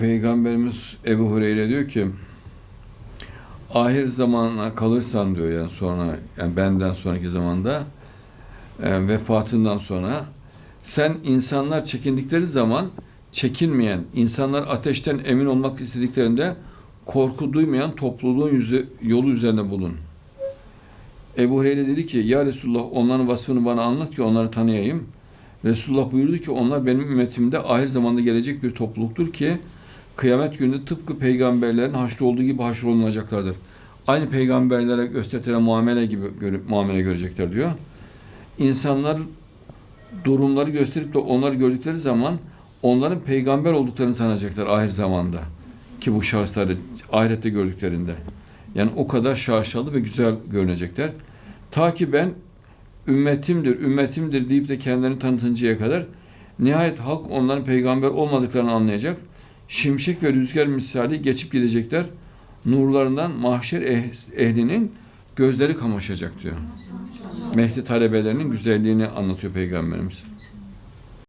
Peygamberimiz Ebu Hureyre diyor ki ahir zamana kalırsan diyor yani sonra yani benden sonraki zamanda e, vefatından sonra sen insanlar çekindikleri zaman çekinmeyen, insanlar ateşten emin olmak istediklerinde korku duymayan topluluğun yüzü, yolu üzerine bulun. Ebu Hureyre dedi ki ya Resulullah onların vasfını bana anlat ki onları tanıyayım. Resulullah buyurdu ki onlar benim ümmetimde ahir zamanda gelecek bir topluluktur ki kıyamet günü tıpkı peygamberlerin haşr olduğu gibi haşr olunacaklardır. Aynı peygamberlere gösterilen muamele gibi görüp muamele görecekler diyor. İnsanlar durumları gösterip de onları gördükleri zaman onların peygamber olduklarını sanacaklar ahir zamanda. Ki bu şahısları ahirette gördüklerinde. Yani o kadar şaşalı ve güzel görünecekler. Ta ki ben ümmetimdir, ümmetimdir deyip de kendilerini tanıtıncaya kadar nihayet halk onların peygamber olmadıklarını anlayacak. Şimşek ve rüzgar misali geçip gidecekler. Nurlarından mahşer eh- ehlinin gözleri kamaşacak diyor. Mehdi talebelerinin güzelliğini anlatıyor Peygamberimiz.